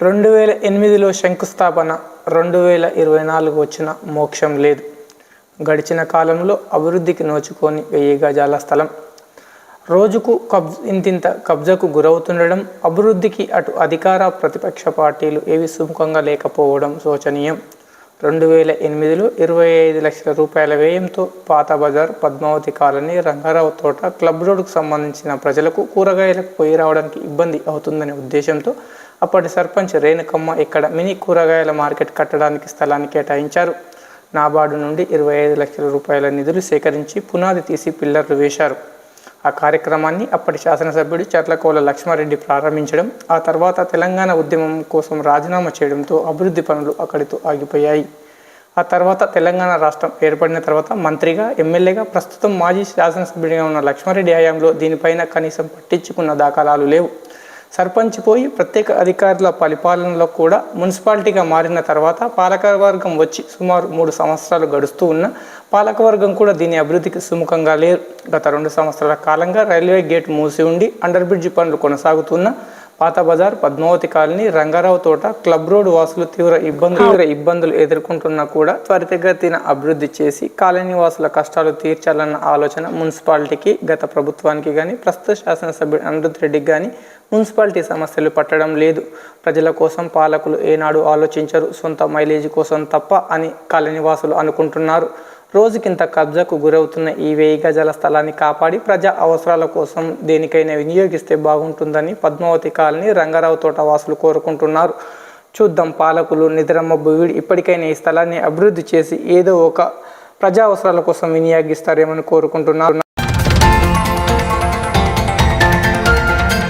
రెండు వేల ఎనిమిదిలో శంకుస్థాపన రెండు వేల ఇరవై నాలుగు వచ్చిన మోక్షం లేదు. గడిచిన కాలంలో అభివృద్ధికి నోచుకొని వెయ్యి గజాల స్థలం. రోజుకు కబ్ ఇంతింత కబ్జాకు గురవుతుండడం అభివృద్ధికి అటు అధికార ప్రతిపక్ష పార్టీలు ఏవి సుముఖంగా లేకపోవడం శోచనీయం. రెండు వేల ఎనిమిదిలో ఇరవై ఐదు లక్షల రూపాయల వ్యయంతో పాత బజార్ పద్మావతి కాలనీ రంగారావు తోట క్లబ్ రోడ్డుకు సంబంధించిన ప్రజలకు కూరగాయలకు పోయి రావడానికి ఇబ్బంది అవుతుందనే ఉద్దేశంతో అప్పటి సర్పంచ్ రేణుకమ్మ ఇక్కడ మినీ కూరగాయల మార్కెట్ కట్టడానికి స్థలాన్ని కేటాయించారు. నాబార్డు నుండి ఇరవై ఐదు లక్షల రూపాయల నిధులు సేకరించి పునాది తీసి పిల్లర్లు వేశారు. ఆ కార్యక్రమాన్ని అప్పటి శాసనసభ్యుడు చర్లకోల లక్ష్మారెడ్డి ప్రారంభించడం ఆ తర్వాత తెలంగాణ ఉద్యమం కోసం రాజీనామా చేయడంతో అభివృద్ధి పనులు అక్కడితో ఆగిపోయాయి. ఆ తర్వాత తెలంగాణ రాష్ట్రం ఏర్పడిన తర్వాత మంత్రిగా ఎమ్మెల్యేగా ప్రస్తుతం మాజీ శాసనసభ్యుడిగా ఉన్న లక్ష్మారెడ్డి హయాంలో దీనిపైన కనీసం పట్టించుకున్న దాఖలాలు లేవు. సర్పంచ్ పోయి ప్రత్యేక అధికారుల పరిపాలనలో కూడా మున్సిపాలిటీగా మారిన తర్వాత పాలకవర్గం వచ్చి సుమారు మూడు సంవత్సరాలు గడుస్తూ ఉన్న పాలకవర్గం కూడా దీని అభివృద్ధికి సుముఖంగా లేరు. గత రెండు సంవత్సరాల కాలంగా రైల్వే గేట్ మూసి ఉండి అండర్ బ్రిడ్జ్ పనులు కొనసాగుతున్న పాత బజార్ పద్మావతి కాలనీ రంగారావు తోట క్లబ్ రోడ్ వాసులు తీవ్ర ఇబ్బందులు తీవ్ర ఇబ్బందులు ఎదుర్కొంటున్నా కూడా త్వరితగతిన అభివృద్ధి చేసి కాలనీ వాసుల కష్టాలు తీర్చాలన్న ఆలోచన మున్సిపాలిటీకి గత ప్రభుత్వానికి కానీ ప్రస్తుత శాసనసభ్యుడు అనిరుద్ రెడ్డికి కానీ మున్సిపాలిటీ సమస్యలు పట్టడం లేదు. ప్రజల కోసం పాలకులు ఏనాడు ఆలోచించరు సొంత మైలేజీ కోసం తప్ప అని కాలనీవాసులు అనుకుంటున్నారు. రోజుకింత కబ్జాకు గురవుతున్న ఈ వేయి గజాల స్థలాన్ని కాపాడి ప్రజా అవసరాల కోసం దేనికైనా వినియోగిస్తే బాగుంటుందని పద్మావతి కాలనీ రంగారావు తోట వాసులు కోరుకుంటున్నారు. చూద్దాం పాలకులు నిద్రమ్మ బువిడి ఇప్పటికైనా ఈ స్థలాన్ని అభివృద్ధి చేసి ఏదో ఒక ప్రజా అవసరాల కోసం వినియోగిస్తారేమని కోరుకుంటున్నారు.